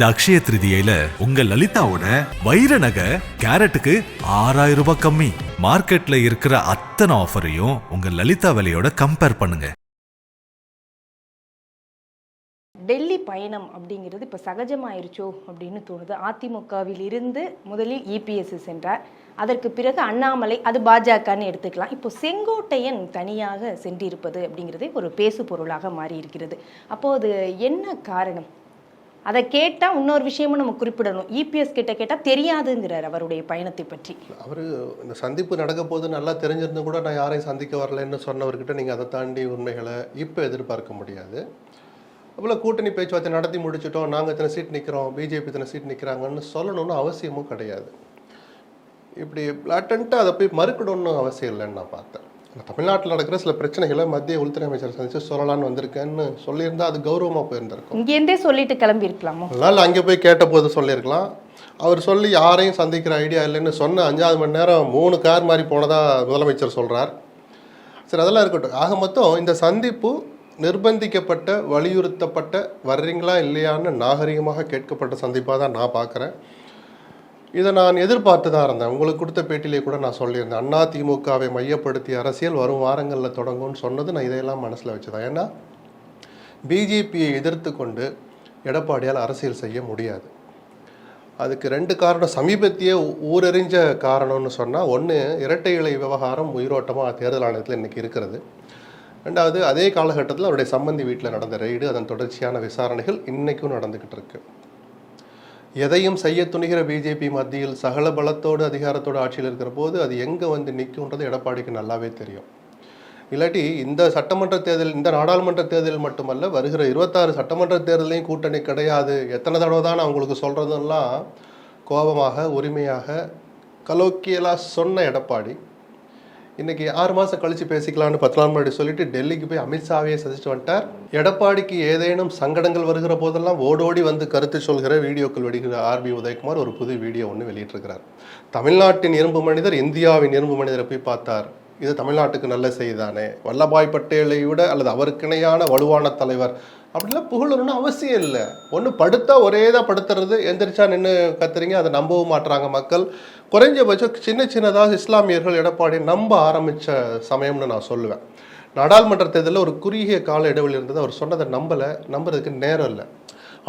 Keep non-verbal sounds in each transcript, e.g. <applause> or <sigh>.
இந்த அக்ஷய திருதியில உங்க லலிதாவோட வைர நகை கேரட்டுக்கு ஆறாயிரம் ரூபாய் கம்மி. மார்க்கெட்ல இருக்கிற அத்தனை ஆஃபரையும் உங்க லலிதா விலையோட கம்பேர் பண்ணுங்க. டெல்லி பயணம் அப்படிங்கிறது இப்போ சகஜமாயிருச்சோ அப்படின்னு தோணுது. அதிமுகவில் இருந்து முதலில் இபிஎஸ் சென்றார். அதற்கு பிறகு அண்ணாமலை அது பாஜகன்னு எடுத்துக்கலாம். இப்போ செங்கோட்டையன் தனியாக சென்றிருப்பது அப்படிங்கிறதே ஒரு பேசு பொருளாக மாறி இருக்கிறது என்ன காரணம்? அதை கேட்டால் இன்னொரு விஷயமும் நம்ம குறிப்பிடணும். இபிஎஸ் கிட்ட கேட்டால் தெரியாதுங்கிறார் அவருடைய பயணத்தை பற்றி. அவர் இந்த சந்திப்பு நடக்க போது நல்லா தெரிஞ்சிருந்தும் கூட நான் யாரையும் சந்திக்க வரலன்னு சொன்னவர்கிட்ட நீங்கள் அதை தாண்டி உண்மைகளை இப்போ எதிர்பார்க்க முடியாது. அவ்வளோ கூட்டணி பேச்சுவார்த்தை நடத்தி முடிச்சிட்டோம். நாங்கள் இத்தனை சீட் நிற்கிறோம் பிஜேபி இத்தனை சீட் நிற்கிறாங்கன்னு சொல்லணும்னு அவசியமும் கிடையாது. இப்படி பிளாட்டண்ட்டாக அதை போய் மறுக்கணும்னு அவசியம் இல்லைன்னு நான் பார்த்தேன். தமிழ்நாட்டில் நடக்கிற சில பிரச்சனைகளை மத்திய உள்துறை அமைச்சர் சந்திச்சு சொல்லலாம்னு வந்திருக்கேன்னு சொல்லியிருந்தா அது கௌரவமாக போயிருந்திருக்கும். இங்கேருந்தே சொல்லிட்டு கிளம்பி இருக்கலாமோ அதனால் அங்கே போய் கேட்டபோது சொல்லியிருக்கலாம். அவர் சொல்லி யாரையும் சந்திக்கிற ஐடியா இல்லைன்னு சொன்ன அஞ்சாவது மணி நேரம் மூணு கார் மாதிரி போனதா முதலமைச்சர் சொல்கிறார் சரி அதெல்லாம் இருக்கட்டும். ஆக மொத்தம் இந்த சந்திப்பு நிர்பந்திக்கப்பட்ட வலியுறுத்தப்பட்ட வர்றீங்களா இல்லையான்னு நாகரிகமாக கேட்கப்பட்ட சந்திப்பாக தான் நான் பார்க்குறேன். இதை நான் எதிர்பார்த்து தான் இருந்தேன். உங்களுக்கு கொடுத்த பேட்டியிலே கூட நான் சொல்லியிருந்தேன். அண்ணா திமுகவை மையப்படுத்திய அரசியல் வரும் வாரங்களில் தொடங்கும்னு சொன்னது நான் இதையெல்லாம் மனசில் வச்சுதான். ஏன்னா பிஜேபியை எதிர்த்து கொண்டு எடப்பாடியால் அரசியல் செய்ய முடியாது. அதுக்கு ரெண்டு காரணம். சமீபத்திய ஊரறிஞ்ச காரணம்னு சொன்னால் ஒன்று இரட்டை இலை விவகாரம் உயிரோட்டமாக தேர்தல் ஆணையத்தில் இன்றைக்கி இருக்கிறது. ரெண்டாவது அதே காலகட்டத்தில் அவருடைய சம்பந்தி வீட்டில் நடந்த ரெய்டு அதன் தொடர்ச்சியான விசாரணைகள் இன்றைக்கும் நடந்துக்கிட்டு இருக்குது எதையும் செய்ய துணிகிற பிஜேபி மத்தியில் சகல பலத்தோடு அதிகாரத்தோடு ஆட்சியில் இருக்கிற போது அது எங்கே வந்து நிற்கும்ன்றது எடப்பாடிக்கு நல்லாவே தெரியும். இல்லாட்டி இந்த சட்டமன்ற தேர்தல் இந்த நாடாளுமன்ற தேர்தல் மட்டுமல்ல வருகிற இருபத்தாறு சட்டமன்ற தேர்தலையும் கூட்டணி கிடையாது. எத்தனை தடவை தான் நான் உங்களுக்கு சொல்கிறதெல்லாம் கோபமாக உரிமையாக கலோக்கியலாக சொன்ன எடப்பாடி இன்னைக்கு ஆறு மாதம் கழிச்சு பேசிக்கலாம்னு பத்து நாள் முன்னாடி சொல்லிட்டு டெல்லிக்கு போய் அமித்ஷாவையே சந்திச்சுட்டு வந்துட்டார் எடப்பாடிக்கு ஏதேனும் சங்கடங்கள் வருகிற போதெல்லாம் ஓடோடி வந்து கருத்து சொல்கிற வீடியோக்கள் வெடிக்கிற ஆர்பி உதயகுமார் ஒரு புது வீடியோ ஒன்று வெளியிட்டிருக்கிறார். தமிழ்நாட்டின் இரும்பு மனிதர் இந்தியாவின் இரும்பு மனிதரை போய் பார்த்தார். இது தமிழ்நாட்டுக்கு நல்ல செய்தானே வல்லபாய் பட்டேலை விட அல்லது அவருக்கிணையான வலுவான தலைவர். அப்படிலாம் புகழணும்னு அவசியம் இல்லை. ஒன்று படுத்தா ஒரே தான் படுத்துறது எந்திரிச்சா நின்று கத்துறீங்க அதை நம்பவும் மாட்டுறாங்க மக்கள். குறைஞ்சபட்சம் சின்ன சின்னதாக இஸ்லாமியர்கள் எடப்பாடி நம்ப ஆரம்பித்த சமயம்னு நான் சொல்லுவேன். நாடாளுமன்ற தேர்தலில் ஒரு குறுகிய கால இடைவெளி இருந்தது. அவர் சொன்னதை நம்பலை. நம்புறதுக்கு நேரம் இல்லை.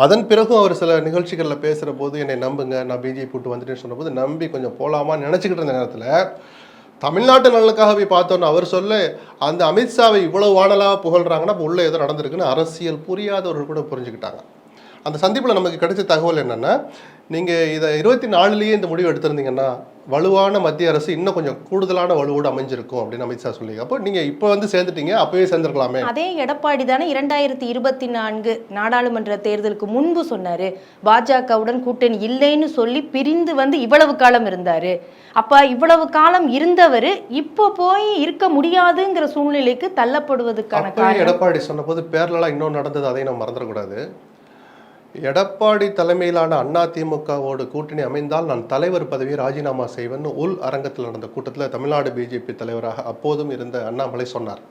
அதன் பிறகும் அவர் சில நிகழ்ச்சிகளில் பேசுகிற போது என்னை நம்புங்க நான் பிஜேபி போட்டு வந்துட்டேன்னு சொன்னபோது நம்பி கொஞ்சம் போகலாமான்னு நினச்சிக்கிட்டு இருந்த நேரத்தில் தமிழ்நாட்டு நலனுக்காக போய் பார்த்தோன்னு அவர் சொல்ல அந்த அமித்ஷாவை இவ்வளவு வானலாக புகழ்கிறாங்கன்னா உள்ளே ஏதோ நடந்திருக்குன்னு அரசியல் புரியாதவர்கள் கூட புரிஞ்சுக்கிட்டாங்க. அந்த சந்திப்பில் நமக்கு கிடைச்ச தகவல் என்னென்னா நீங்கள் இதை இருபத்தி நாலுலேயே இந்த முடிவு எடுத்திருந்தீங்கன்னா வலுவான மத்திய அரசு இன்னும் கொஞ்சம் கூடுதலான வலுவோடு அமைஞ்சிருக்கும் அப்படின்னு அமித்ஷா சொல்லி அப்போ நீங்கள் இப்போ வந்து சேர்ந்துட்டீங்க அப்போவே சேர்ந்துருக்கலாமே. அதே எடப்பாடி தானே இரண்டாயிரத்தி இருபத்தி நான்கு நாடாளுமன்ற தேர்தலுக்கு முன்பு சொன்னாரு பாஜகவுடன் கூட்டணி இல்லைன்னு சொல்லி பிரிந்து வந்து இவ்வளவு காலம் இருந்தாரு. அப்ப இவ்வளவு காலம் இருந்தவர் இப்போ போய் இருக்க முடியாதுங்கிற சூழ்நிலைக்கு தள்ளப்படுவதற்கான எடப்பாடி சொன்னபோது பேரலாம் இன்னொன்று நடந்தது அதையும் நம்ம மறந்துடக்கூடாது. எடப்பாடி தலைமையிலான அண்ணா திமுகவோடு கூட்டணி அமைந்தால் நான் தலைவர் பதவியை ராஜினாமா செய்வேன்னு உள் அரங்கத்தில் நடந்த கூட்டத்தில் தமிழ்நாடு பிஜேபி தலைவராக அப்போதும் இருந்த அண்ணாமலை சொன்னார்.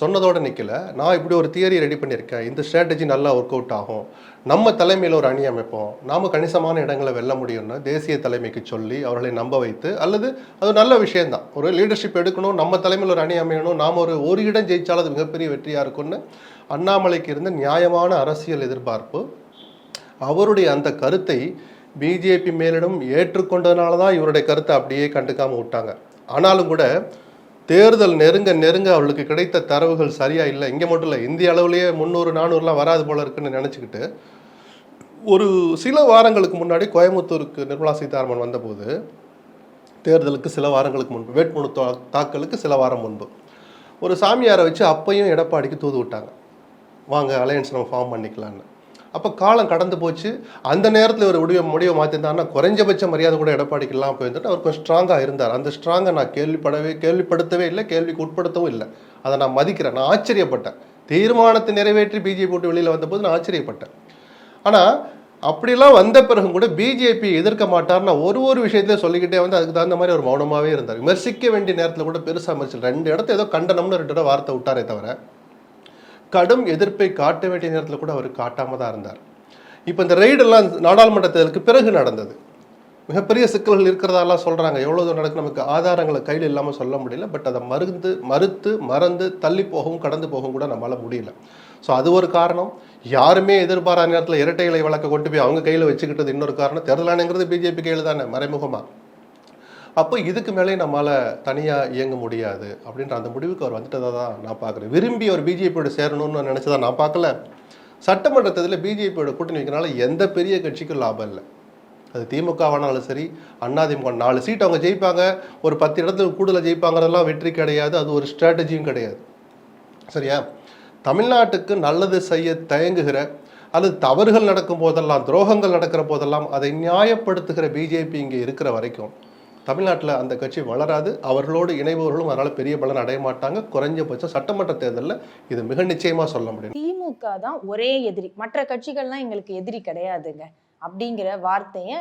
சொன்னதோட நிற்கல நான் இப்படி ஒரு தியரி ரெடி பண்ணியிருக்கேன். இந்த ஸ்ட்ராட்டஜி நல்லா ஒர்க் அவுட் ஆகும். நம்ம தலைமையில் ஒரு அணி அமைப்போம். நாம் கணிசமான இடங்களை வெல்ல முடியும்னு தேசிய தலைமைக்கு சொல்லி அவர்களை நம்ப வைத்து அல்லது அது நல்ல விஷயம்தான். ஒரு லீடர்ஷிப் எடுக்கணும் நம்ம தலைமையில் ஒரு அணி அமையணும் நாம் ஒரு ஒரு இடம் ஜெயித்தாலும் அது மிகப்பெரிய வெற்றியாக இருக்கும்னு அண்ணாமலைக்கு இருந்த நியாயமான அரசியல் எதிர்பார்ப்பு அவருடைய அந்த கருத்தை பிஜேபி மேலிடம் ஏற்றுக்கொண்டதுனால தான் இவருடைய கருத்தை அப்படியே கண்டுக்காமல் விட்டாங்க. ஆனாலும் கூட தேர்தல் நெருங்க நெருங்க அவளுக்கு கிடைத்த தரவுகள் சரியாக இல்லை. இங்கே மட்டும் இல்லை இந்திய அளவுலேயே முந்நூறு நானூறுலாம் வராது போல இருக்குன்னு நினச்சிக்கிட்டு ஒரு சில வாரங்களுக்கு முன்னாடி கோயம்புத்தூருக்கு நிர்மலா சீதாராமன் வந்தபோது தேர்தலுக்கு சில வாரங்களுக்கு முன்பு வேட்புமனு தா- தாக்கலுக்கு சில வாரம் முன்பு ஒரு சாமியாரை வச்சு அப்பையும் எடப்பாடிக்கு தூது விட்டாங்க. வாங்க அலையன்ஸ் நம்ம ஃபார்ம் பண்ணிக்கலான்னு அப்போ காலம் கடந்து போச்சு. அந்த நேரத்தில் ஒரு முடிவை முடிவை மாற்றிருந்தாருன்னா குறைஞ்சபட்ச மரியாதை கூட எடப்பாடிக்கு இல்லாமல் போயிருந்துட்டு அவர் கொஞ்சம் ஸ்ட்ராங்காக இருந்தார். அந்த ஸ்ட்ராங்கை நான் கேள்விப்படவே கேள்விப்படுத்தவே இல்லை கேள்விக்கு உட்படுத்தவும் இல்லை. அதை நான் மதிக்கிறேன். நான் ஆச்சரியப்பட்டேன். தீர்மானத்தை நிறைவேற்றி பிஜேபி போட்டு வெளியில் வந்தபோது நான் ஆச்சரியப்பட்டேன். ஆனால் அப்படிலாம் வந்த பிறகும் கூட பிஜேபி எதிர்க்க மாட்டார்னா ஒரு ஒரு விஷயத்தையும் சொல்லிக்கிட்டே வந்து அதுக்கு தகுந்த மாதிரி ஒரு மௌனமாகவே இருந்தார். விமர்சிக்க வேண்டிய நேரத்தில் கூட பெருசாக விமர்சிச்சு ரெண்டு இடத்த ஏதோ கண்டனம்னு ரெண்டு தடவை வார்த்தை விட்டாரே தவிர கடும் எதிர்ப்பை காட்ட வேண்டிய நேரத்தில் கூட அவர் காட்டாமல் தான் இருந்தார். இப்போ இந்த ரெய்டெல்லாம் நாடாளுமன்ற தேர்தலுக்கு பிறகு நடந்தது. மிகப்பெரிய சிக்கல்கள் இருக்கிறதாலாம் சொல்கிறாங்க எவ்வளோ தூரம் நடக்கு நமக்கு ஆதாரங்களை கையில் இல்லாமல் சொல்ல முடியல. பட் அதை மருந்து மறுத்து மறந்து தள்ளி போகவும் கடந்து போகவும் கூட நம்மளால முடியல. ஸோ அது ஒரு காரணம். யாருமே எதிர்பாராத நேரத்தில் இரட்டை இலை வழக்கை கொண்டு போய் அவங்க கையில் வச்சுக்கிட்டது இன்னொரு காரணம். தேர்தல் ஆணையங்கிறது பிஜேபி கையில் தானே மறைமுகமாக அப்போ இதுக்கு மேலே நம்மளால் தனியாக இயங்க முடியாது அப்படின்ற அந்த முடிவுக்கு அவர் வந்துட்டதாக தான் நான் பார்க்குறேன். விரும்பி அவர் பிஜேபியோட சேரணும்னு நினச்சதா நான் பார்க்கல. சட்டமன்ற தேர்தலில் பிஜேபியோட கூட்டணி வைக்கிறனால எந்த பெரிய கட்சிக்கும் லாபம் இல்லை. அது திமுகவானாலும் சரி அதிமுக நாலு சீட் அவங்க ஜெயிப்பாங்க. ஒரு பத்து இடத்துல கூடுதலாக ஜெயிப்பாங்கிறதெல்லாம் வெற்றி கிடையாது. அது ஒரு ஸ்ட்ராட்டஜியும் கிடையாது. சரியா? தமிழ்நாட்டுக்கு நல்லது செய்ய தயங்குகிற அல்லது தவறுகள் நடக்கும் போதெல்லாம் துரோகங்கள் நடக்கிற போதெல்லாம் அதை நியாயப்படுத்துகிற பிஜேபி இங்கே இருக்கிற வரைக்கும் தமிழ்நாட்டில் அந்த கட்சி வளராது அவர்களோடு இணைபவர்களும் அதனால் பெரிய பலன் அடைய மாட்டாங்க. குறைஞ்சபட்சம் சட்டமன்ற தேர்தலில் இது மிக நிச்சயமாக சொல்ல முடியும். திமுக தான் ஒரே எதிரி. மற்ற கட்சிகள்லாம் எங்களுக்கு எதிரி கிடையாதுங்க அப்படிங்கிற வார்த்தையை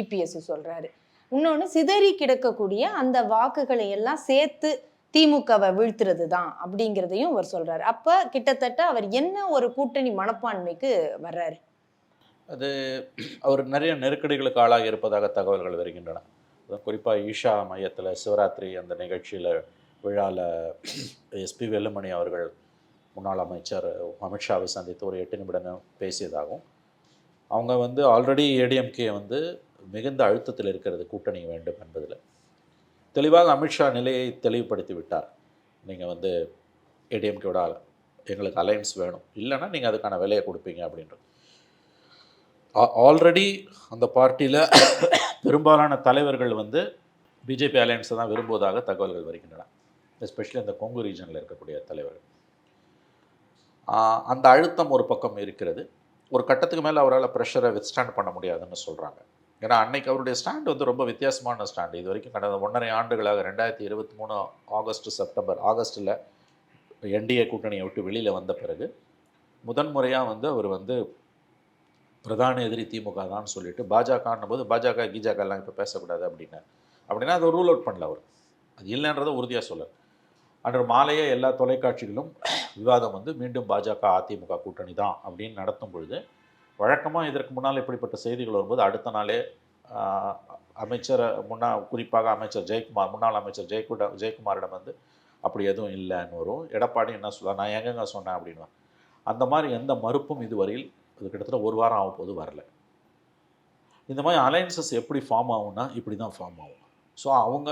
இபிஎஸ் சொல்றாரு. இன்னொன்று சிதறி கிடக்கக்கூடிய அந்த வாக்குகளை எல்லாம் சேர்த்து திமுகவை வீழ்த்துறது தான் அப்படிங்கிறதையும் அவர் சொல்றாரு. அப்ப கிட்டத்தட்ட அவர் என்ன ஒரு கூட்டணி மனப்பான்மைக்கு வர்றாரு? அது அவர் நிறைய நெருக்கடிகளுக்கு ஆளாகி இருப்பதாக தகவல்கள் வருகின்றன. குறிப்பாக ஈஷா மையத்தில் சிவராத்திரி அந்த நிகழ்ச்சியில் விழாவில் எஸ்பி வெல்லுமணி அவர்கள் முன்னாள் அமைச்சர் அமித்ஷாவை சந்தித்து ஒரு எட்டு நிமிடம் பேசியதாகவும் அவங்க வந்து ஆல்ரெடி ஏடிஎம்கே வந்து மிகுந்த அழுத்தத்தில் இருக்கிறது கூட்டணி வேண்டும் என்பதில். தெளிவாக அமித்ஷா நிலையை தெளிவுபடுத்தி விட்டார். நீங்கள் வந்து ஏடிஎம்கேவோட எங்களுக்கு அலையன்ஸ் வேணும். இல்லைன்னா நீங்கள் அதுக்கான விலையை கொடுப்பீங்க அப்படின்றது ஆல்ரெடி அந்த பார்ட்டியில் பெரும்பாலான தலைவர்கள் வந்து பிஜேபி அலையன்ஸை தான் விரும்புவதாக தகவல்கள் வருகின்றன. எஸ்பெஷலி அந்த கொங்கு ரீஜனில் இருக்கக்கூடிய தலைவர்கள். அந்த அழுத்தம் ஒரு பக்கம் இருக்கிறது. ஒரு கட்டத்துக்கு மேலே அவரால் ப்ரெஷரை வித்ஸ்டாண்ட் பண்ண முடியாதுன்னு சொல்கிறாங்க ஏன்னா அன்னைக்கு அவருடைய ஸ்டாண்ட் வந்து ரொம்ப வித்தியாசமான ஸ்டாண்ட் இது வரைக்கும் கடந்த ஒன்றரை ஆண்டுகளாக ரெண்டாயிரத்தி இருபத்தி மூணு ஆகஸ்ட் செப்டம்பர் ஆகஸ்ட்டில் என்டிஏ கூட்டணியை விட்டு வெளியில் வந்த பிறகு முதன்முறையாக வந்து அவர் வந்து பிரதான எதிரி திமுக தான் சொல்லிட்டு பாஜகன்னும் போது பாஜக கீஜாக எல்லாம் இப்போ பேசக்கூடாது அப்படின்னு அப்படின்னா அதை ரூல் அவுட் பண்ணல அவர். அது இல்லைன்றதை உறுதியாக சொல்ல அன்று மாலையே எல்லா தொலைக்காட்சிகளும் விவாதம் வந்து மீண்டும் பாஜக அதிமுக கூட்டணி தான் அப்படின்னு நடத்தும் பொழுது வழக்கமாக இதற்கு முன்னால் இப்படிப்பட்ட செய்திகள் வரும்போது அடுத்த நாளே அமைச்சரை அமைச்சர் முன்னா குறிப்பாக அமைச்சர் ஜெயக்குமார் முன்னாள் அமைச்சர் ஜெயக்குட ஜெயக்குமாரிடம் வந்து அப்படி எதுவும் இல்லைன்னு வரும். எடப்பாடி என்ன சொல்ல நான் எங்கெங்க சொன்னேன் அப்படின்னு அந்த மாதிரி எந்த மறுப்பும் இதுவரையில் அது கிட்டத்தட்ட ஒரு வாரம் ஆகும் போது வரல. இந்த மாதிரி அலையன்சஸ் எப்படி ஃபார்ம் ஆகும்னா இப்படி தான் ஃபார்ம் ஆகும். ஸோ அவங்க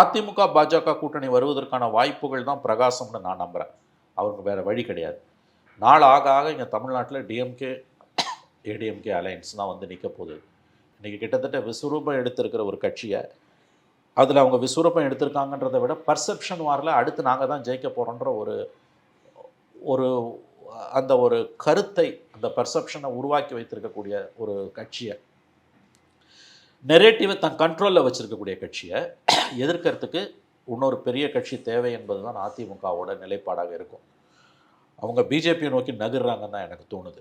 அதிமுக பாஜக கூட்டணி வருவதற்கான வாய்ப்புகள் தான் பிரகாசம்னு நான் நம்புகிறேன் அவருக்கு வேறு வழி கிடையாது. நாள் ஆக ஆக இங்கே தமிழ்நாட்டில் டிஎம்கே ஏடிஎம்கே அலையன்ஸ் தான் வந்து நிற்க போகுது. இன்றைக்கி கிட்டத்தட்ட விஸ்வரூபம் எடுத்திருக்கிற ஒரு கட்சியை அதில் அவங்க விஸ்வரூபம் எடுத்திருக்காங்கன்றதை விட பர்செப்ஷன் வாரில் அடுத்து நாங்கள் தான் ஜெயிக்க போகிறோன்ற ஒரு ஒரு அந்த ஒரு கருத்தை அந்த பர்செப்ஷனை உருவாக்கி வைத்திருக்கக்கூடிய ஒரு கட்சியை நெரேட்டிவை தன் கண்ட்ரோலில் வச்சுருக்கக்கூடிய கட்சியை எதிர்க்கிறதுக்கு இன்னொரு பெரிய கட்சி தேவை என்பது தான் அதிமுகவோட நிலைப்பாடாக இருக்கும். அவங்க பிஜேபியை நோக்கி நகர்றாங்கன்னு தான் எனக்கு தோணுது.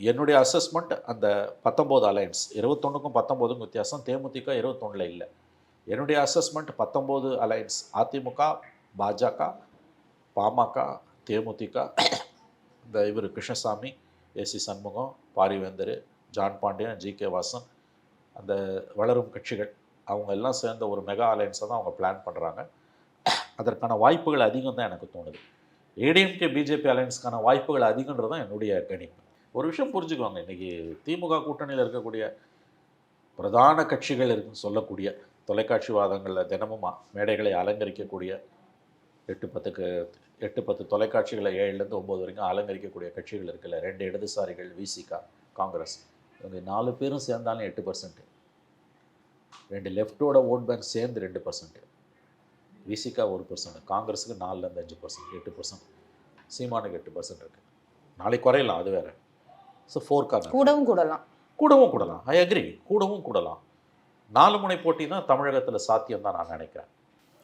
என்னுடைய அசஸ்மெண்ட் அந்த பத்தொம்போது அலையன்ஸ் இருபத்தொன்னுக்கும் பத்தொம்போதுக்கும் வித்தியாசம். தேமுதிக இருபத்தொன்னில் இல்லை. என்னுடைய அசஸ்மெண்ட் பத்தொம்போது அலையன்ஸ் அதிமுக பாஜக பாமக தேமுதிக இந்த இவர் Krishnasamy A C Shanmugam Parivendhar John Pandian G K Vasan அந்த வளரும் கட்சிகள் அவங்க எல்லாம் சேர்ந்த ஒரு மெகா அலையன்ஸை தான் அவங்க பிளான் பண்ணுறாங்க அதற்கான வாய்ப்புகள் அதிகம் தான் எனக்கு தோணுது. ஏடிஎம்கே பிஜேபி அலையன்ஸ்க்கான வாய்ப்புகள் அதிகன்றது தான் என்னுடைய கணிப்பு. ஒரு விஷயம் புரிஞ்சுக்கோங்க இன்றைக்கி திமுக கூட்டணியில் இருக்கக்கூடிய பிரதான கட்சிகள் இருக்குன்னு சொல்லக்கூடிய தொலைக்காட்சி வாதங்களில் தினமும் மேடைகளை அலங்கரிக்கக்கூடிய எட்டு பத்துக்கு எட்டு பத்து தொலைக்காட்சிகளை ஏழுலேருந்து ஒம்பது வரைக்கும் அலங்கரிக்கக்கூடிய கட்சிகள் இருக்குல்ல. ரெண்டு இடதுசாரிகள் விசிகா காங்கிரஸ். இவங்க நாலு பேரும் சேர்ந்தாலும் எட்டு பர்சன்ட் ரெண்டு லெஃப்டோட ஓட் பேங்க் சேர்ந்து ரெண்டு பர்சன்ட் விசிகா ஒரு பர்சன்ட் காங்கிரஸுக்கு நாலுலேருந்து அஞ்சு பர்சன்ட் எட்டு பர்சன்ட் சீமானுக்கு எட்டு பர்சன்ட் இருக்குது நாளைக்கு குறையலாம் அது வேறு. ஸோ ஃபோர் கார்னர் கூடவும் கூடலாம். கூடவும் கூடலாம். ஐ அக்ரி கூடவும் கூடலாம். நாலு முனை போட்டி தான் தமிழகத்தில் சாத்தியம் தான் நான் நினைக்கிறேன்.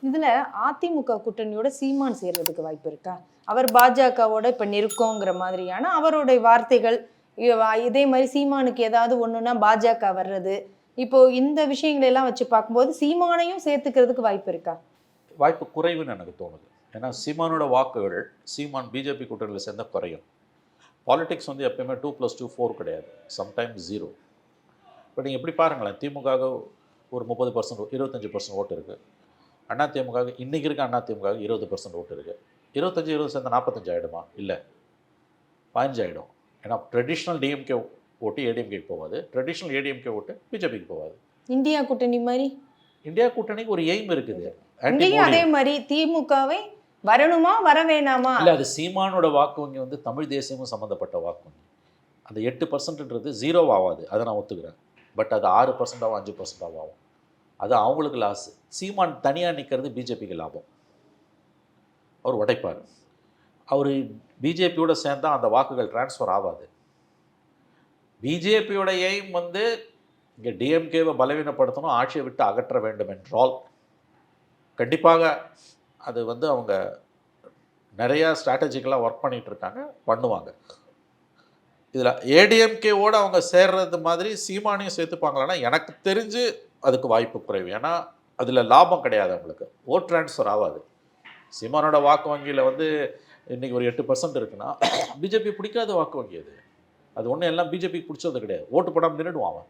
இதுல அதிமுக கூட்டணியோட சீமான் சேர்றதுக்கு வாய்ப்பு இருக்கா? அவர் பாஜகவோட இப்ப நெருக்கங்கிற மாதிரியான அவருடைய வார்த்தைகள் இதே மாதிரி சீமானுக்கு ஏதாவது ஒண்ணுன்னா பாஜக வர்றது. இப்போ இந்த விஷயங்களை எல்லாம் வச்சு பார்க்கும்போது சீமானையும் சேர்த்துக்கிறதுக்கு வாய்ப்பு இருக்கா? வாய்ப்பு குறைவுன்னு எனக்கு தோணுது. ஏன்னா சீமானோட வாக்குகள் சீமான் பிஜேபி கூட்டணியில் சேர்ந்த குறையும். பாலிடிக்ஸ் வந்து எப்பயுமே டூ ப்ளஸ் டூ ஃபோர் கிடையாது. சம்டைம்ஸ் ஜீரோ இப்போ நீங்கள் எப்படி பாருங்களேன் திமுக ஒரு முப்பது பர்சன்ட் இருபத்தஞ்சி பர்சன்ட் ஓட்டு இருக்குது அண்ணா திமுக இன்றைக்கி இருக்க அண்ணா திமுக இருபது பர்சன்ட் ஓட்டு இருக்குது இருபத்தஞ்சி இருபது சேர்ந்து நாற்பத்தஞ்சு ஆகிடுமா இல்லை. பதினஞ்சு ஆகிடும் ஏன்னா ட்ரெடிஷ்னல் டிஎம்கே ஓட்டு ஏடிஎம்கேக்கு போகாது. ட்ரெடிஷ்னல் ஏடிஎம்கே ஓட்டு பிஜேபிக்கு போகாது. இந்தியா கூட்டணி மாதிரி? இந்தியா கூட்டணிக்கு ஒரு எய்ம் இருக்குது. அதே மாதிரி திமுகவை வரணுமா வர வேணாமா இல்லை அது சீமானோட வாக்கு வங்கி வந்து தமிழ் தேசியமும் சம்மந்தப்பட்ட வாக்கு வங்கி. அந்த எட்டு பர்சன்ட்ன்றது ஜீரோ ஆகாது அதை நான் ஒத்துக்கிறேன். பட் அது ஆறு பர்சன்டாகவும் அஞ்சு பர்சன்டாகவும் ஆகும். அது அவங்களுக்கு லாஸ் சீமான் தனியாக நிற்கிறது பிஜேபிக்கு லாபம். அவர் உடைப்பார். அவர் பிஜேபியோட சேர்ந்தால் அந்த வாக்குகள் டிரான்ஸ்ஃபர் ஆகாது. பிஜேபியோட எய்ம் வந்து இங்கே டிஎம்கேவை பலவீனப்படுத்தணும் ஆட்சியை விட்டு அகற்ற வேண்டும் என்றால் கண்டிப்பாக அது வந்து அவங்க நிறையா ஸ்ட்ராட்டஜிக்கலாக ஒர்க் பண்ணிகிட்டு இருக்காங்க பண்ணுவாங்க. இதில் ஏடிஎம்கேவோடு அவங்க சேர்றது மாதிரி சீமானையும் சேர்த்துப்பாங்களான்னா எனக்கு தெரிஞ்சு அதுக்கு வாய்ப்பு குறைவு. ஏன்னா அதில் லாபம் கிடையாது அவங்களுக்கு. ஓட் ட்ரான்ஸ்ஃபர் ஆகாது. சீமானோட வாக்கு வங்கியில் வந்து இன்றைக்கி ஒரு எட்டு பர்சன்ட் இருக்குன்னா <coughs> பிஜேபி பிடிக்காத வாக்கு வங்கி அது. அது ஒன்றும் எல்லாம் பிஜேபிக்கு பிடிச்சது கிடையாது. ஓட்டு போடாமல் நின்றுடுவான் அவன்.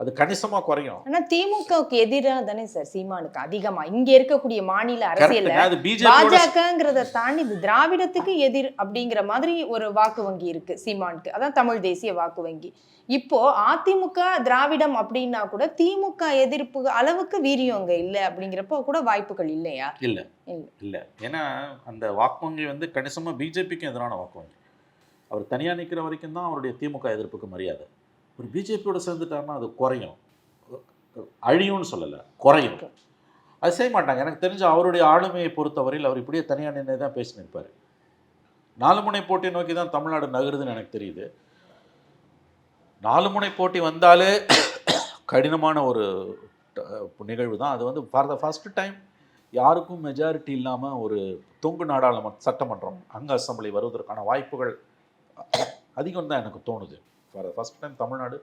அது கணிசமாக குறையும். ஆனா திமுகவுக்கு எதிராக தானே சார் சீமானுக்கு அதிகமா. இங்க இருக்கக்கூடிய மாநில பிஜேபியோட பாஜகங்கிறத தாண்டி இது திராவிடத்துக்கு எதிர் அப்படிங்கிற மாதிரி ஒரு வாக்கு வங்கி இருக்கு சீமானுக்கு. அதான் தமிழ் தேசிய வாக்கு வங்கி. இப்போ அதிமுக திராவிடம் அப்படின்னா கூட திமுக எதிர்ப்பு அளவுக்கு வீரியம் அங்க இல்ல அப்படிங்கிறப்போ கூட வாய்ப்புகள் இல்லையா? இல்லை. இல்ல. ஏன்னா அந்த வாக்கு வங்கி வந்து கணிசமாக பிஜேபிக்கு எதிரான வாக்கு வங்கி. அவர் தனியாக நிற்கிற வரைக்கும் தான் அவருடைய திமுக எதிர்ப்புக்கு மரியாதை. ஒரு பிஜேபியோட சேர்ந்துட்டாருன்னா அது குறையும். அழியும்னு சொல்லலை குறையும். அது செய்ய மாட்டாங்க. எனக்கு தெரிஞ்ச அவருடைய ஆளுமையை பொறுத்தவரையில் அவர் இப்படியே தனியாக நின்று தான் பேசி நிற்பார் நாலு முனை போட்டி நோக்கி தான் தமிழ்நாடு நகருதுன்னு எனக்கு தெரியுது. நாலு முனை போட்டி வந்தாலே கடினமான ஒரு நிகழ்வு தான். அது வந்து ஃபார் த ஃபர்ஸ்ட் டைம் யாருக்கும் மெஜாரிட்டி இல்லாமல் ஒரு தொங்கு நாடாளுமன்ற சட்டமன்றம் அங்க அசெம்பிளி வருவதற்கான வாய்ப்புகள் அதிகம் தான் எனக்கு தோணுது. For the first time Tamil Nadu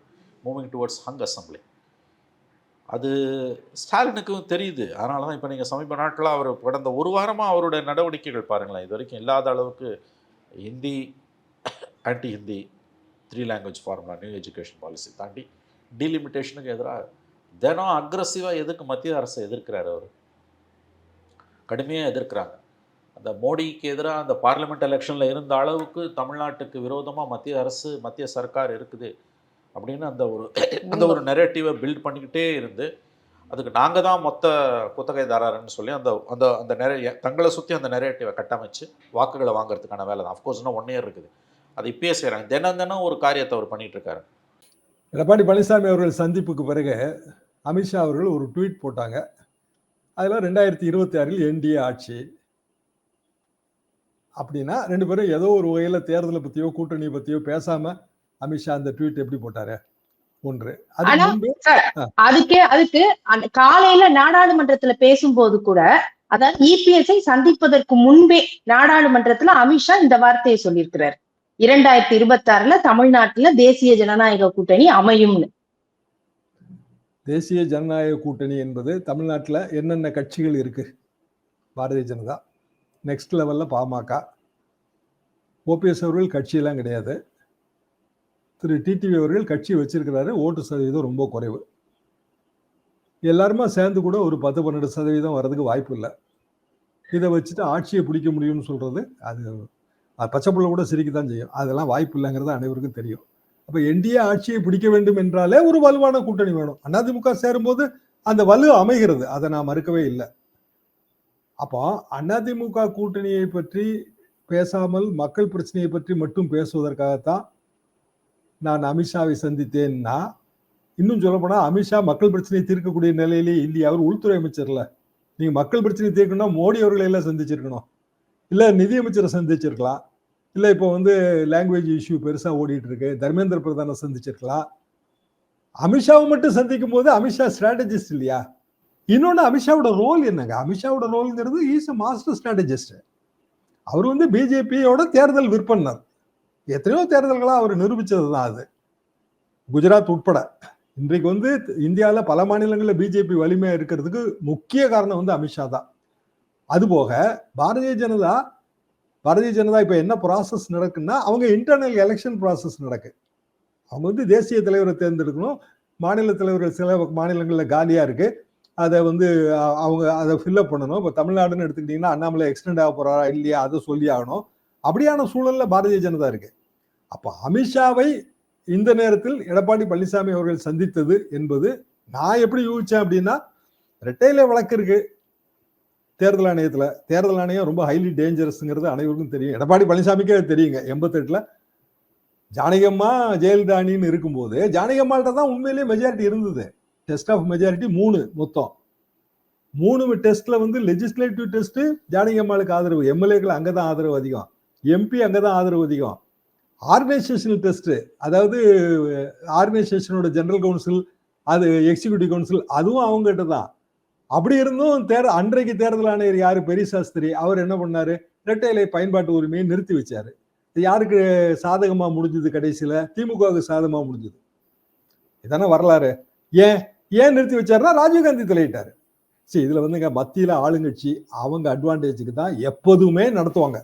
moving towards hung assembly அது ஸ்டாலினுக்கும் தெரியுது. அதனால தான் இப்போ நீங்கள் சமீப நாட்களாக அவர் கடந்த ஒரு வாரமாக அவருடைய நடவடிக்கைகள் பாருங்களேன். இது வரைக்கும் இல்லாத அளவுக்கு Hindi anti Hindi three language formula new education policy தாண்டி டீலிமிட்டேஷனுக்கு எதிராக தினம் அக்ரஸிவாக எதுக்கு மத்திய அரசை எதிர்க்கிறார் அவர்? கடுமையாக எதிர்க்கிறாங்க. அந்த மோடிக்கு எதிராக அந்த பார்லிமெண்ட் எலெக்ஷனில் இருந்த அளவுக்கு தமிழ்நாட்டுக்கு விரோதமாக மத்திய அரசு மத்திய சர்க்கார் இருக்குது அப்படின்னு அந்த ஒரு அந்த ஒரு நெரேட்டிவை பில்ட் பண்ணிக்கிட்டே இருந்து அதுக்கு நாங்கள் தான் மொத்த குத்தகைதாரர்னு சொல்லி அந்த அந்த அந்த நிறைய தங்களை சுற்றி அந்த நெரேட்டிவை கட்டமைச்சு வாக்குகளை வாங்குறதுக்கான வேலை தான். அஃப்கோர்ஸ் இன்னும் ஒன் இயர் இருக்குது. அது இப்பயே செய்கிறாங்க தினம் தினம் ஒரு காரியத்தை அவர் பண்ணிட்டு இருக்காரு எடப்பாடி பழனிசாமி அவர்கள் சந்திப்புக்கு பிறகு அமித்ஷா அவர்கள் ஒரு ட்வீட் போட்டாங்க. அதில் ரெண்டாயிரத்தி இருபத்தி ஆறில் என்டிஏ ஆட்சி. அப்படின்னா ரெண்டு பேரும் ஏதோ ஒரு வகையில் தேர்தலை பற்றியோ கூட்டணி பற்றியோ பேசாம அமித்ஷா அந்த ட்வீட் எப்படி போட்டாரு? ஒன்று. அதுக்கு அதுக்கே காலையில நாடாளுமன்றத்துல பேசும்போது கூட அதாவது இபிஎஸ்ஐ சந்திப்பதற்கு முன்பே நாடாளுமன்றத்துல அமித்ஷா இந்த வார்த்தையை சொல்லியிருக்கிறார். இரண்டாயிரத்தி இருபத்தி ஆறுல தமிழ்நாட்டுல தேசிய ஜனநாயக கூட்டணி அமையும்னு. தேசிய ஜனநாயக கூட்டணி என்பது தமிழ்நாட்டில் என்னென்ன கட்சிகள் இருக்கு? பாரதிய ஜனதா? நெக்ஸ்ட் லெவலில் பாமக. ஓபிஎஸ் அவர்கள் கட்சியெல்லாம் கிடையாது. திரு டிடிவி அவர்கள் கட்சி வச்சிருக்கிறாரு. ஓட்டு சதவீதம் ரொம்ப குறைவு. எல்லாருமா சேர்ந்து கூட ஒரு பத்து பன்னெண்டு சதவீதம் வர்றதுக்கு வாய்ப்பு இல்லை. இதை வச்சுட்டு ஆட்சியை பிடிக்க முடியும்னு சொல்கிறது அது அது பச்சைப்புள்ள கூட சிரிக்க தான் செய்யும். அதெல்லாம் வாய்ப்பு இல்லைங்கிறது அனைவருக்கும் தெரியும். அப்போ என்டிஏ ஆட்சியை பிடிக்க வேண்டும் என்றாலே ஒரு வலுவான கூட்டணி வேணும். அதிமுக சேரும்போது அந்த வலு அமைகிறது. அதை நான் மறுக்கவே இல்லை. அப்போ அதிமுக கூட்டணியை பற்றி பேசாமல் மக்கள் பிரச்சனையை பற்றி மட்டும் பேசுவதற்காகத்தான் நான் அமித்ஷாவை சந்தித்தேன்னா இன்னும் சொல்லப்போனால் அமித்ஷா மக்கள் பிரச்சனையை தீர்க்கக்கூடிய நிலையிலே இல்லையா அவர் உள்துறை அமைச்சர்ல. நீங்கள் மக்கள் பிரச்சனையை தீர்க்கணும்னா மோடி அவர்களை எல்லாம் சந்திச்சிருக்கணும். இல்லை நிதியமைச்சரை சந்திச்சிருக்கலாம். இல்லை இப்போ வந்து லாங்குவேஜ் இஷ்யூ பெருசாக ஓடிட்டு இருக்கு தர்மேந்திர பிரதானை சந்திச்சிருக்கலாம். அமித்ஷாவை மட்டும் சந்திக்கும் போது அமித்ஷா ஸ்ட்ராட்டஜிஸ்ட் இல்லையா? இன்னொன்று அமித்ஷாவோட ரோல் என்னங்க? அமித்ஷாவோட ரோல்ங்கிறது இஸ் அ மாஸ்டர் ஸ்ட்ராட்டஜிஸ்ட் அவர் வந்து பிஜேபியோட தேர்தல் விற்பனர். எத்தனையோ தேர்தல்களாக அவர் நிரூபித்தது தான் அது. குஜராத் உட்பட. இன்றைக்கு வந்து இந்தியாவில் பல மாநிலங்களில் பிஜேபி வலிமையாக இருக்கிறதுக்கு முக்கிய காரணம் வந்து அமித்ஷா தான். அதுபோக பாரதிய ஜனதா பாரதிய ஜனதா இப்போ என்ன ப்ராசஸ் நடக்குன்னா அவங்க இன்டர்னல் எலெக்ஷன் ப்ராசஸ் நடக்கு. அவங்க வந்து தேசிய தலைவரை தேர்ந்தெடுக்கணும். மாநில தலைவர்கள் சில மாநிலங்களில் காலியாக இருக்குது அதை வந்து அவங்க அதை ஃபில்அப் பண்ணணும். இப்போ தமிழ்நாடுன்னு எடுத்துக்கிட்டிங்கன்னா அண்ணாமலை எக்ஸ்டெண்ட் ஆக போகிறாரா இல்லையா அதை சொல்லி ஆகணும். அப்படியான சூழலில் பாரதிய ஜனதா இருக்கு. அப்போ அமித்ஷாவை இந்த நேரத்தில் எடப்பாடி பழனிசாமி அவர்கள் சந்தித்தது என்பது நான் எப்படி யூகிச்சேன் அப்படின்னா ரெட்டையில வழக்கு இருக்கு. தேர்தல் ஆணையத்தில் தேர்தல் ஆணையம் ரொம்ப ஹைலி டேஞ்சரஸ்ங்கிறது அனைவருக்கும் தெரியும். எடப்பாடி பழனிசாமிக்கே தெரியுங்க எண்பத்தெட்டில். ஜானகம்மா ஜெயலலிதாணின்னு இருக்கும்போது ஜானகம்மாள்கிட்ட தான் உண்மையிலேயே மெஜாரிட்டி இருந்தது. டெஸ்ட் ஆஃப் மெஜாரிட்டி மூணு மொத்தம். மூணு டெஸ்ட்ல வந்து லெஜிஸ்லேட்டிவ் டெஸ்ட் ஜானகம்மாளுக்கு ஆதரவு எம்எல்ஏக்கள் அங்கதான் ஆதரவு அதிகம் எம்பி அங்கே தான் ஆதரவு அதிகம். ஆர்கனைசேஷனல் டெஸ்ட் அதாவது ஆர்கனைசேஷனோட ஜெனரல் கவுன்சில் அது எக்ஸிகியூட்டிவ் கவுன்சில் அதுவும் அவங்ககிட்ட தான் அப்படி இருந்தும் தேர் அன்றைக்கு தேர்தல் ஆணையர் யார்? பெரிய சாஸ்திரி அவர் என்ன பண்ணாரு? இரட்டை இலை பயன்பாட்டு உரிமையை நிறுத்தி வச்சாரு. யாருக்கு சாதகமாக முடிஞ்சது கடைசியில்? திமுகவுக்கு சாதகமாக முடிஞ்சது. இதானே வரலாறு. ஏன்? ஏன் நிறுத்தி வச்சாருன்னா ராஜீவ்காந்தி தலையிட்டார். சரி இதில் வந்துங்க மத்தியில் ஆளுங்கட்சி அவங்க அட்வான்டேஜுக்கு தான் எப்போதுமே நடத்துவாங்க.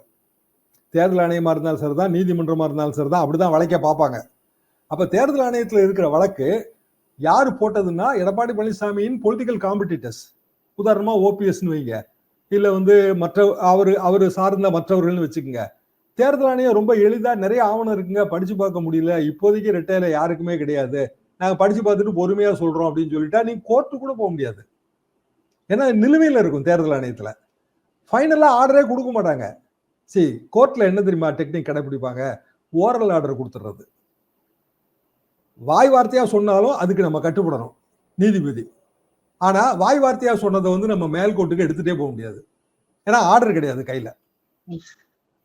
தேர்தல் ஆணையமாக இருந்தாலும் சரிதான் நீதிமன்றமாக இருந்தாலும் சரி தான் அப்படி தான் வழக்க பார்ப்பாங்க. அப்போ தேர்தல் ஆணையத்தில் இருக்கிற வழக்கு யார் போட்டதுன்னா எடப்பாடி பழனிசாமியின் பொலிட்டிக்கல் காம்படிட்டர்ஸ் உதாரணமாக ஓபிஎஸ்னு வைங்க. இல்லை வந்து மற்ற அவர் அவர் சார்ந்த மற்றவர்கள்னு வச்சுக்கோங்க. தேர்தல் ஆணையம் ரொம்ப எளிதாக நிறைய ஆவணம் இருக்குங்க படித்து பார்க்க முடியல. இப்போதைக்கு ரெட்டையில யாருக்குமே கிடையாது. நாங்கள் படித்து பார்த்துட்டு பொறுமையாக சொல்கிறோம் அப்படின்னு சொல்லிட்டா நீ கோர்ட்டு கூட போக முடியாது. ஏன்னா நிலுவையில் இருக்கும் தேர்தல் ஆணையத்தில். ஃபைனலாக ஆர்டரே கொடுக்க மாட்டாங்க. சரி கோர்ட்டில் என்ன தெரியுமா டெக்னிக் கடைபிடிப்பாங்க ஓரல் ஆர்டர் கொடுத்துட்றது வாய் வார்த்தையாக சொன்னாலும் அதுக்கு நம்ம கட்டுப்படணும். நீதிபதி. ஆனால் வாய் வார்த்தையாக சொன்னதை வந்து நம்ம மேல் எடுத்துகிட்டே போக முடியாது. ஏன்னா ஆர்டர் கிடையாது கையில்.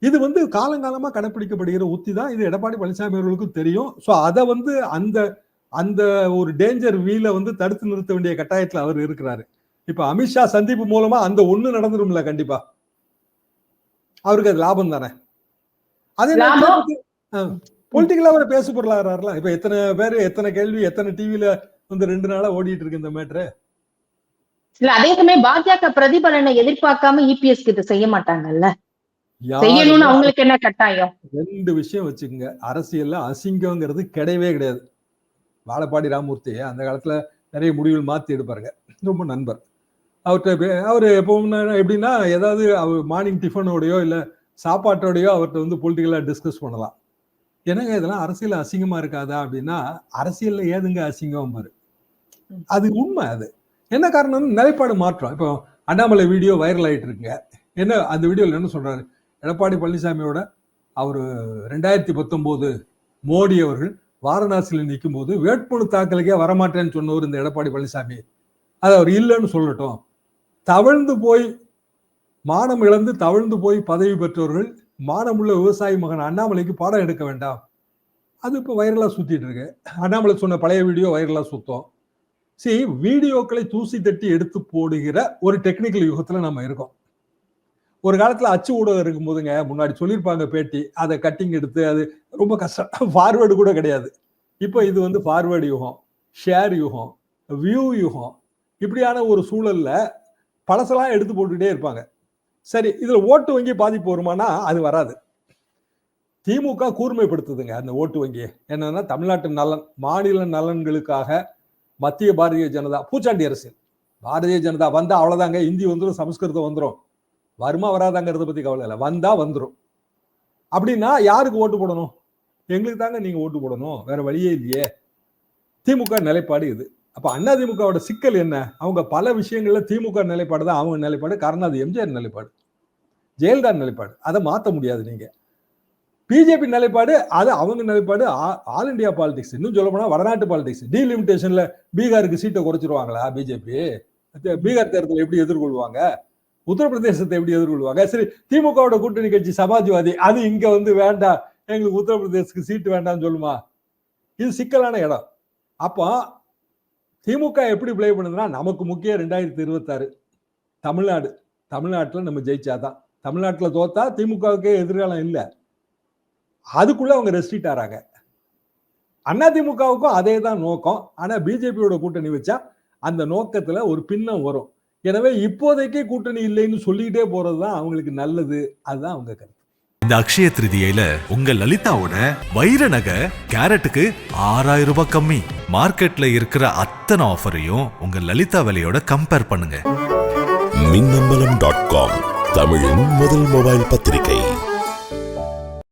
இது வந்து காலங்காலமாக கடைப்பிடிக்கப்படுகிற உத்தி தான். இது எடப்பாடி பழனிசாமி அவர்களுக்கும் தெரியும். ஸோ அதை வந்து அந்த அந்த ஒரு டேஞ்சர் வீல வந்து தடுத்து நிறுத்த வேண்டிய கட்டாயத்துல அவர் இருக்கிறாரு. இப்ப அமித்ஷா சந்திப்பு மூலமா அந்த ஒண்ணு நடந்துரும்ல கண்டிப்பா. அவருக்கு அது லாபம் தானே. அதே? பொலிட்டிக்கலா அவர் பேசு பொருளாதாரலாம் இப்ப எத்தனை பேர் எத்தனை கேள்வி எத்தனை டிவில வந்து ரெண்டு நாளா ஓடிட்டு இருக்கு இந்த மேட்ரு இல்ல அதே சமயம் பாஜக பிரதிபலனை எதிர்பார்க்காம இபிஎஸ் கிட்ட செய்ய மாட்டாங்கல்ல? செய்யணும்னு அவங்களுக்கு என்ன கட்டாயம்? ரெண்டு விஷயம் வச்சுக்கோங்க. அரசியல்ல அசிங்கங்கிறது கிடையவே கிடையாது. வாழப்பாடி ராமூர்த்தி அந்த காலத்துல நிறைய முடிவுகள் மாத்தி எடுப்பாருங்க. ரொம்ப நண்பர். அவர்கிட்ட அவரு எப்பவும் நான் எப்படின்னா ஏதாவது அவர் மார்னிங் டிஃபனோடையோ இல்ல சாப்பாட்டோடையோ அவர்கிட்ட வந்து பொலிட்டிக்கலா டிஸ்கஸ் பண்ணலாம். என்னங்க இதெல்லாம் அரசியல் அசிங்கமா இருக்காதா அப்படின்னா அரசியல்ல ஏதுங்க அசிங்கம் பாரு அது உண்மை அது. என்ன காரணம்? நிலைப்பாடு மாற்றம். இப்போ அண்ணாமலை வீடியோ வைரல் ஆயிட்டு இருக்குங்க என்ன அந்த வீடியோல என்ன சொல்றாரு? எடப்பாடி பழனிசாமியோட அவர் ரெண்டாயிரத்தி பத்தொம்போது மோடி அவர்கள் வாரணாசியில் நிற்கும் போது வேட்புமனு தாக்கலுக்கே வரமாட்டேன்னு சொன்னவர் இந்த எடப்பாடி பழனிசாமி. அது அவர் இல்லைன்னு சொல்லட்டும். தவழ்ந்து போய் மானம் இழந்து தவழ்ந்து போய் பதவி பெற்றவர்கள் மானமுள்ள விவசாயி மகன் அண்ணாமலைக்கு பாடம் எடுக்க வேண்டாம். அது இப்போ வைரலாக சுற்றிட்டு இருக்கு. அண்ணாமலை சொன்ன பழைய வீடியோ வைரலாக சுத்தம். சரி வீடியோக்களை தூசி தட்டி எடுத்து போடுகிற ஒரு டெக்னிக்கல் யுகத்தில் நம்ம இருக்கோம். ஒரு காலத்துல அச்சு ஊடகம் இருக்கும் போதுங்க முன்னாடி சொல்லியிருப்பாங்க பேட்டி. அதை கட்டிங் எடுத்து அது ரொம்ப கஷ்டம். ஃபார்வேர்டு கூட கிடையாது. இப்போ இது வந்து ஃபார்வேர்டு யுகம் ஷேர் யுகம் வியூ யுகம். இப்படியான ஒரு சூழல்ல பழசெல்லாம் எடுத்து போட்டுக்கிட்டே இருப்பாங்க. சரி இதுல ஓட்டு வங்கி பாதிப்பு வருமானா? அது வராது. திமுக கூர்மைப்படுத்துதுங்க அந்த ஓட்டு வங்கி என்னன்னா தமிழ்நாட்டு நலன் மாநில நலன்களுக்காக மத்திய பாரதிய ஜனதா பூச்சாண்டி அரசியல். பாரதிய ஜனதா வந்தா அவ்வளவுதாங்க இந்தி வந்துடும் சமஸ்கிருதம் வந்துடும் வருமா வராதாங்கிறத பத்தி கவலை இல்லை. வந்தா வந்துடும் அப்படின்னா யாருக்கு ஓட்டு போடணும்? எங்களுக்கு தாங்க நீங்க ஓட்டு போடணும். வேற வழியே இல்லையே. திமுக நிலைப்பாடு இது. அப்ப அண்ணா திமுகவோட சிக்கல் என்ன? அவங்க பல விஷயங்கள்ல திமுக நிலைப்பாடு தான் அவங்க நிலைப்பாடு. காரணம் அது எம்ஜிஆர் நிலைப்பாடு. ஜெயலலிதா நிலைப்பாடு. அதை மாத்த முடியாது நீங்க. பிஜேபி நிலைப்பாடு அது அவங்க நிலைப்பாடு. Ah- all India politics. இன்னும் சொல்ல போனா வடநாட்டு பாலிடிக்ஸ். டீலிமிட்டேஷன்ல பீகாருக்கு சீட்டை குறைச்சிருவாங்களா பிஜேபி? பீகார் தேர்தலை எப்படி எதிர்கொள்வாங்க? உத்தரப்பிரதேசத்தை எப்படி எதிர்கொள்வாங்க? சரி திமுகவோட கூட்டணி கட்சி சமாஜ்வாதி. அது இங்க வந்து வேண்டாம் எங்களுக்கு உத்தரப்பிரதேசத்துக்கு சீட்டு வேண்டாம்னு சொல்லுமா? இது சிக்கலான இடம். அப்போ திமுக எப்படி பிளே பண்ணுதுன்னா நமக்கு முக்கியம் ரெண்டாயிரத்தி இருபத்தாறு. தமிழ்நாடு. தமிழ்நாட்டில் நம்ம ஜெயிச்சாதான். தமிழ்நாட்டில் தோத்தா திமுகவுக்கே எதிர்காலம் இல்லை. அதுக்குள்ளே அவங்க ரெஸ்ட்ரிக்ட் ஆறாங்க. அண்ணா திமுகவுக்கும் அதே தான் நோக்கம் ஆனால் பிஜேபியோட கூட்டணி வச்சா அந்த நோக்கத்தில் ஒரு பின்னம் வரும். எனவே இப்போதைக்கே கூட்டணி இல்லைன்னு சொல்லிக்கிட்டே போறது தான் அவங்களுக்கு நல்லது. அதுதான் அவங்க கருத்து. இந்த அக்ஷய திருதியில உங்க லலிதாவோட வைர நகை கேரட்டுக்கு ஆறாயிரம் ரூபாய் கம்மி. மார்க்கெட்ல இருக்கிற அத்தனை ஆஃபரையும் உங்க லலிதா விலையோட கம்பேர் பண்ணுங்க. மின்னம்பலம் டாட் காம் தமிழின் முதல் மொபைல் பத்திரிகை.